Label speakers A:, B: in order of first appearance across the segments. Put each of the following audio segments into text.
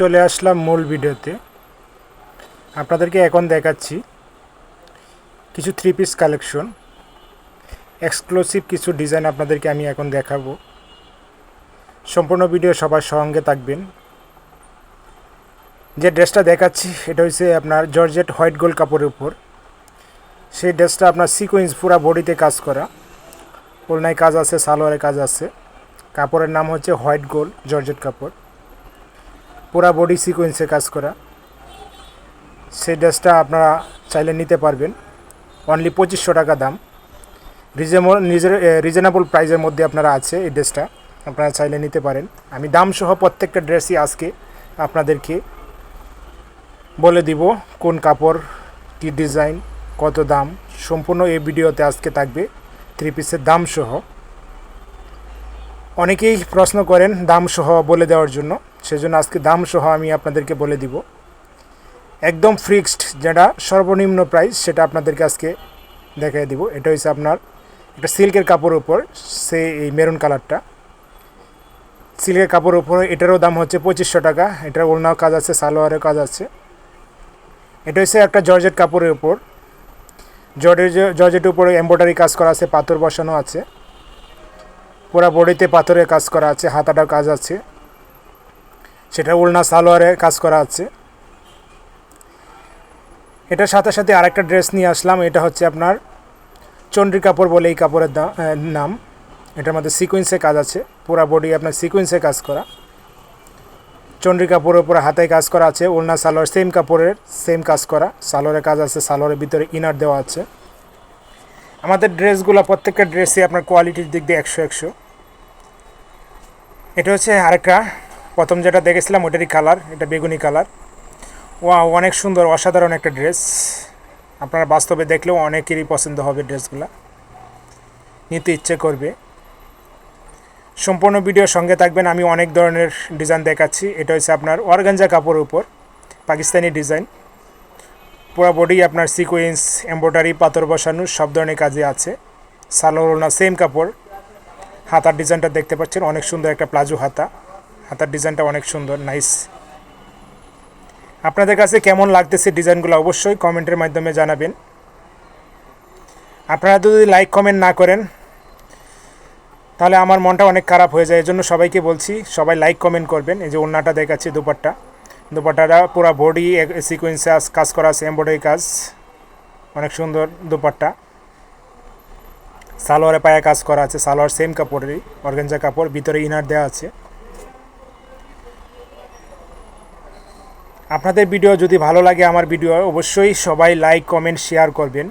A: চলে আসলাম মূল ভিডিওতে। আপনাদেরকে এখন দেখাচ্ছি কিছু থ্রি পিস কালেকশন এক্সক্লুসিভ কিছু ডিজাইন আপনাদেরকে আমি এখন দেখাবো। সম্পূর্ণ ভিডিও সবার সঙ্গে থাকবেন। যে ড্রেসটা দেখাচ্ছি, এটা হচ্ছে আপনার জর্জেট হোয়াইট গোল্ড কাপড়ের উপর। সেই ড্রেসটা আপনার সিকোয়েন্স পুরা বডিতে কাজ করা। ওলনায় কাজ আছে, সালোয়ারে কাজ আছে। কাপড়ের নাম হচ্ছে হোয়াইট গোল্ড জর্জেট কাপড়। পুরা বডি সিকোয়েন্সে কাজ করা। সেই ড্রেসটা আপনারা চাইলে নিতে পারবেন। অনলি পঁচিশশো টাকা দাম। রিজনেবল নিজের রিজনেবল প্রাইসের মধ্যে আপনারা আছে এই ড্রেসটা আপনারা চাইলে নিতে পারেন। আমি দাম সহ প্রত্যেকটা ড্রেসই আজকে আপনাদেরকে বলে দিব কোন কাপড়, কী ডিজাইন কত দাম। সম্পূর্ণ এই ভিডিওতে আজকে থাকবে। থ্রি পিসের দাম সহ। অনেকেই প্রশ্ন করেন দাম সহ বলে দেওয়ার জন্য। সেজন্য আজকে দাম সহ আমি আপনাদেরকে বলে দিব। একদম ফিক্সড যেটা সর্বনিম্ন প্রাইস সেটা আপনাদেরকে আজকে দেখাই দিব। এটা হচ্ছে আপনার একটা সিল্কের কাপড়ের উপর, সে এই মেরুন কালারটা সিল্কের কাপড়ের উপর, এটারও দাম হচ্ছে পঁচিশশো টাকা। এটার ওড়নাও কাজ আছে সালোয়ারের কাজ আছে। এটা হচ্ছে একটা জর্জেট কাপড়ের উপর। জর্জের জর্জেটের উপরে এম্ব্রয়ডারি কাজ করা আছে, পাথর বসানো আছে। পুরা বডিতে পাথরের কাজ করা আছে হাতাটাও কাজ আছে। সেটা উলনা সালোয়ারে কাজ করা আছে। এটার সাথে সাথে আরেকটা ড্রেস নিয়ে আসলাম, এটা হচ্ছে আপনার চন্ডী কাপড় বলে এই কাপড়ের নাম। এটার মধ্যে সিকুয়েন্সে কাজ আছে, পুরা বডি আপনার সিকুয়েন্সে কাজ করা। চন্ডী কাপড়ের উপরে হাতায় কাজ করা আছে ওলনা সালোয়ার সেম কাপড়ের, সেম কাজ করা। সালোয়ারের কাজ আছে, সালোয়ারের ভিতরে ইনার দেওয়া আছে। আমাদের ড্রেসগুলো প্রত্যেকটা ড্রেসই আপনার কোয়ালিটির দিক দিয়ে একশো একশো। এটা হচ্ছে আরেকটা। প্রথম যেটা দেখেছিলাম ওটারই কালার, এটা বেগুনি কালার। ও অনেক সুন্দর, অসাধারণ একটা ড্রেস। আপনারা বাস্তবে দেখলেও অনেকেরই পছন্দ হবে ড্রেসগুলো। নিতে ইচ্ছে করবে। সম্পূর্ণ ভিডিওর সঙ্গে থাকবেন, আমি অনেক ধরনের ডিজাইন দেখাচ্ছি। এটা হচ্ছে আপনার অর্গানজা কাপড়ের উপর, পাকিস্তানি ডিজাইন। পুরো বডি আপনার সিকোয়েন্স এম্ব্রয়ডারি পাথর বসানো, সব ধরনের কাজে আছে। সালোনা সেম কাপড়। হাতার ডিজাইনটা দেখতে পাচ্ছেন, অনেক সুন্দর একটা প্লাজো হাতা। হাতার ডিজাইনটা অনেক সুন্দর নাইস আপনাদের কাছে কেমন লাগতেছে ডিজাইনগুলো অবশ্যই কমেন্টের মাধ্যমে জানাবেন। আপনারা যদি লাইক, কমেন্ট না করেন, তাহলে আমার মনটা অনেক খারাপ হয়ে যায়, এজন্য সবাইকে বলছি, সবাই লাইক, কমেন্ট করবেন, এই যে ওড়নাটা দেখাচ্ছি দুপাট্টা। দুপাট্টাটা পুরো বডি সিকোয়েন্সে কাজ করা আছে এমব্রয়ডারি কাজ, অনেক সুন্দর দুপাট্টা। সালোয়ারে পায়ে কাজ করা আছে, সালোয়ার সেম কাপড়েরই অর্গেঞ্জা কাপড়, ভিতরে ইনার দেওয়া আছে। আপনাদের ভিডিও যদি ভালো লাগে আমার ভিডিও অবশ্যই সবাই লাইক কমেন্ট শেয়ার করবেন।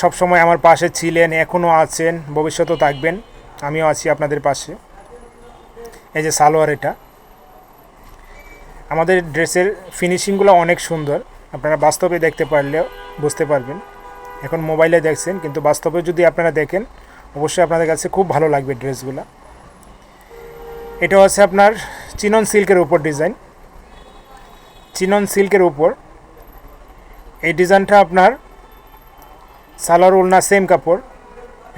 A: সব সময় আমার পাশে ছিলেন এখনও আছেন, ভবিষ্যতেও থাকবেন, আমিও আছি আপনাদের পাশে। এই যে সালোয়ার এটা। আমাদের ড্রেসের ফিনিশিংগুলো অনেক সুন্দর। আপনারা বাস্তবে দেখতে পারলেও বুঝতে পারবেন। এখন মোবাইলে দেখছেন, কিন্তু বাস্তবে যদি আপনারা দেখেন, অবশ্যই আপনাদের কাছে খুব ভালো লাগবে ড্রেসগুলো। এটা হচ্ছে আপনার চিনন সিল্কের উপর ডিজাইন। চিনন সিল্কের উপর এই ডিজাইনটা আপনার সালোয়ার ওড়না, সেম কাপড়।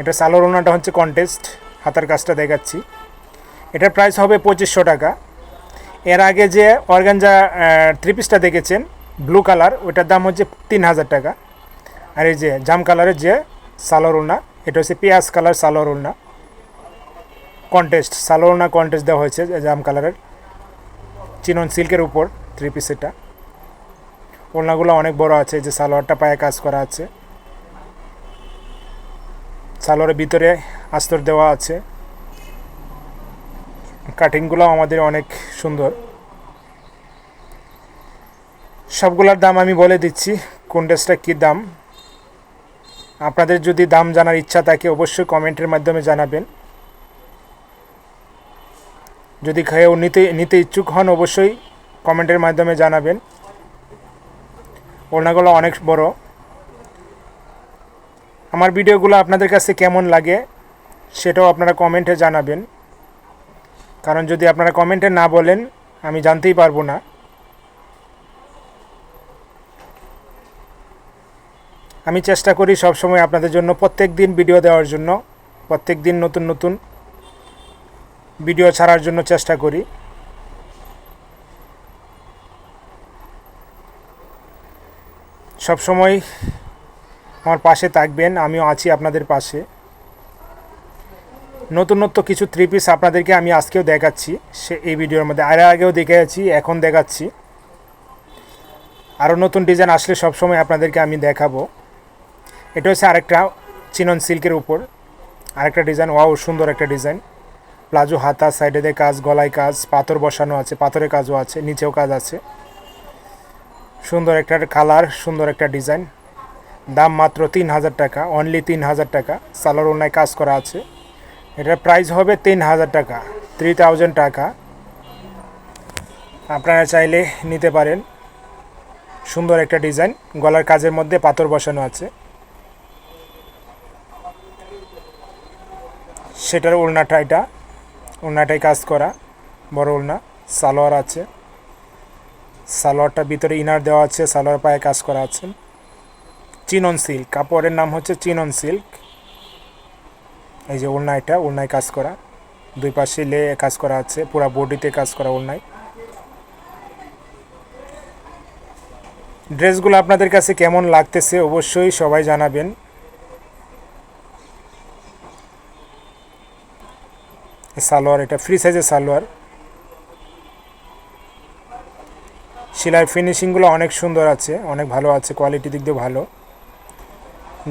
A: এটা সালোয়ার ওড়নাটা হচ্ছে কন্টেস্ট, হাতার কাজটা দেখাচ্ছি। এটার প্রাইস হবে পঁচিশশো টাকা। এর আগে যে অর্গানজা থ্রি পিসটা দেখেছেন ব্লু কালার ওইটার দাম হচ্ছে তিন হাজার টাকা। আর এই যে জাম কালারের যে সালোয়ার ওড়না, এটা হচ্ছে পেঁয়াজ কালার সালোয়ার ওড়না। কন্টেস্ট সালোয়ার ওড়না কন্টেস্ট দেওয়া হয়েছে জাম কালারের চিনন সিল্কের উপর থ্রি পিস এটা। ওড়নাগুলো অনেক বড় আছে যে সালোয়ারটা পায়ে কাজ করা আছে। সালোয়ারের ভিতরে আস্তর দেওয়া আছে। কাটিংগুলো আমাদের অনেক সুন্দর। সবগুলোর দাম আমি বলে দিচ্ছি, কোন ড্রেসটা কী দাম। আপনাদের যদি দাম জানার ইচ্ছা থাকে, অবশ্যই কমেন্টের মাধ্যমে জানাবেন। যদি কেউ নিতে নিতে ইচ্ছুক হন, অবশ্যই কমেন্টের মাধ্যমে জানাবেন। ওড়নাগুলো অনেক বড়। আমার ভিডিওগুলো আপনাদের কাছে কেমন লাগে, সেটাও আপনারা কমেন্টে জানাবেন। কারণ যদি আপনারা কমেন্টে না বলেন, আমি জানতেই পারব না। আমি চেষ্টা করি সবসময় আপনাদের জন্য প্রত্যেক দিন ভিডিও দেওয়ার জন্য, প্রত্যেক দিন নতুন নতুন ভিডিও ছাড়ার জন্য চেষ্টা করি। সব সময় আমার পাশে থাকবেন, আমিও আছি আপনাদের পাশে। নতুনত্ব কিছু থ্রি পিস আপনাদেরকে আমি আজকেও দেখাচ্ছি, সে এই ভিডিওর মধ্যে। আর আগেও দেখাচ্ছি, এখন দেখাচ্ছি। আরও নতুন ডিজাইন আসলে সবসময় আপনাদেরকে আমি দেখাবো। এটা হচ্ছে আরেকটা চিনন সিল্কের উপর। আরেকটা ডিজাইন, ওয়াও, সুন্দর একটা ডিজাইন। প্লাজো হাতা, সাইডে দিয়ে কাজ, গলায় কাজ, পাথর বসানো আছে, পাথরের কাজও আছে, নিচেও কাজ আছে। সুন্দর একটা কালার, সুন্দর একটা ডিজাইন। দাম মাত্র তিন হাজার টাকা অনলি তিন হাজার টাকা। সালোয়ার অন্যায় কাজ করা আছে। এটার প্রাইস হবে তিন হাজার টাকা থ্রি থাউজেন্ড টাকা। আপনারা চাইলে নিতে পারেন। সুন্দর একটা ডিজাইন, গলার কাজের মধ্যে পাথর বসানো আছে। সেটার ওড়নাটা এটা ওড়নাটাই কাজ করা, বড় ওড়না সালোয়ার আছে। সালোয়ারটা ভিতরে ইনার দেওয়া আছে, সালোয়ার পায়ে কাজ করা আছে। চিনন সিল্ক, কাপড়ের নাম হচ্ছে চিনন সিল্ক। এই যে ওড়না এটা ওড়নায় কাজ করা। দুই পাশে লে কাজ করা আছে, পুরা বডিতে কাজ করা ওড়নায় ড্রেসগুলো আপনাদের কাছে কেমন লাগতেছে অবশ্যই সবাই জানাবেন। সালোয়ার, এটা ফ্রি সাইজের সালোয়ার। সেলাই ফিনিশিংগুলো অনেক সুন্দর আছে, অনেক ভালো আছে কোয়ালিটি দিক দিয়ে ভালো।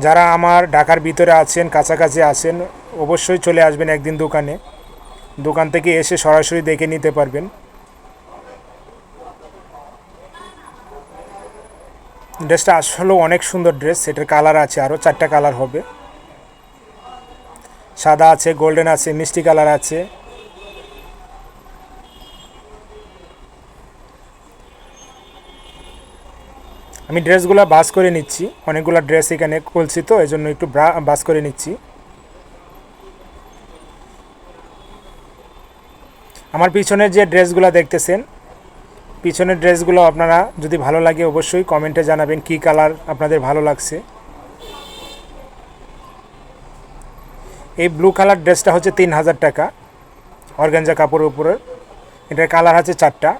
A: যারা আমার ঢাকার ভিতরে আছেন, কাছাকাছি আছেন, অবশ্যই চলে আসবেন একদিন দোকানে। দোকান থেকে এসে সরাসরি দেখে নিতে পারবেন। ড্রেসটা আসলেও অনেক সুন্দর ড্রেস এটার কালার আছে আরও চারটা কালার হবে। সাদা আছে গোল্ডেন আছে, মিষ্টি কালার আছে। আমি ড্রেসগুলো বাস করে নিচ্ছি, অনেকগুলো ড্রেস এখানে খুলছি তো এই জন্য একটু বাস করে নিচ্ছি। আমার পিছনের যে ড্রেসগুলো দেখতেছেন, পিছনের ড্রেসগুলো আপনারা যদি ভালো লাগে অবশ্যই কমেন্টে জানাবেন কি কালার আপনাদের ভালো লাগছে। এই ব্লু কালার ড্রেসটা হচ্ছে তিন হাজার টাকা। অর্গানজা কাপড়ের উপরে। এটার কালার আছে চারটা।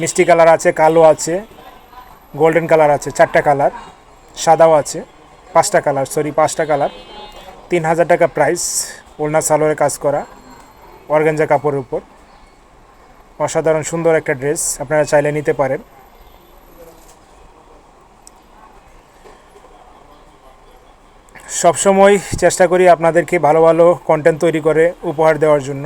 A: মিষ্টি কালার আছে, কালো আছে গোল্ডেন কালার আছে, চারটা কালার সাদাও আছে, পাঁচটা কালার সরি পাঁচটা কালার তিন হাজার টাকা প্রাইস ওলনা সালোয়ারে কাজ করা, অর্গানজা কাপড়ের উপর। অসাধারণ সুন্দর একটা ড্রেস আপনারা চাইলে নিতে পারেন। সবসময় চেষ্টা করি আপনাদেরকে ভালো ভালো কন্টেন্ট তৈরি করে উপহার দেওয়ার জন্য।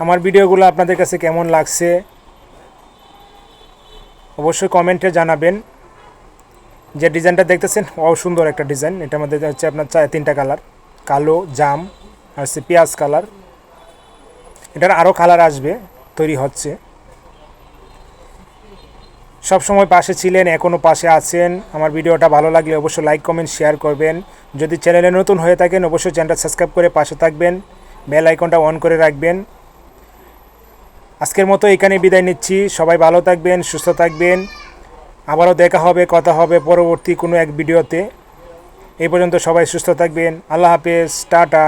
A: আমার ভিডিওগুলো আপনাদের কাছে কেমন লাগছে? অবশ্যই কমেন্টে জানাবেন। যে ডিজাইনটা দেখতেছেন ও সুন্দর একটা ডিজাইন। এটার মধ্যে হচ্ছে আপনার তিনটা কালার কালো, জাম, আর হচ্ছে পেঁয়াজ কালার এটার আরও কালার আসবে, তৈরি হচ্ছে। সব সময় পাশে ছিলেন এখনও পাশে আছেন। আমার ভিডিওটা ভালো লাগলে অবশ্যই লাইক কমেন্ট শেয়ার করবেন। যদি চ্যানেলে নতুন হয়ে থাকেন, অবশ্যই চ্যানেলটা সাবস্ক্রাইব করে পাশে থাকবেন। বেল আইকনটা অন করে রাখবেন। আজকের মতো এখানে বিদায় নিচ্ছি। সবাই ভালো থাকবেন, সুস্থ থাকবেন। আবারও দেখা হবে, কথা হবে পরবর্তী কোনো এক ভিডিওতে। এই পর্যন্ত সবাই সুস্থ থাকবেন। আল্লাহ হাফেজ, টাটা।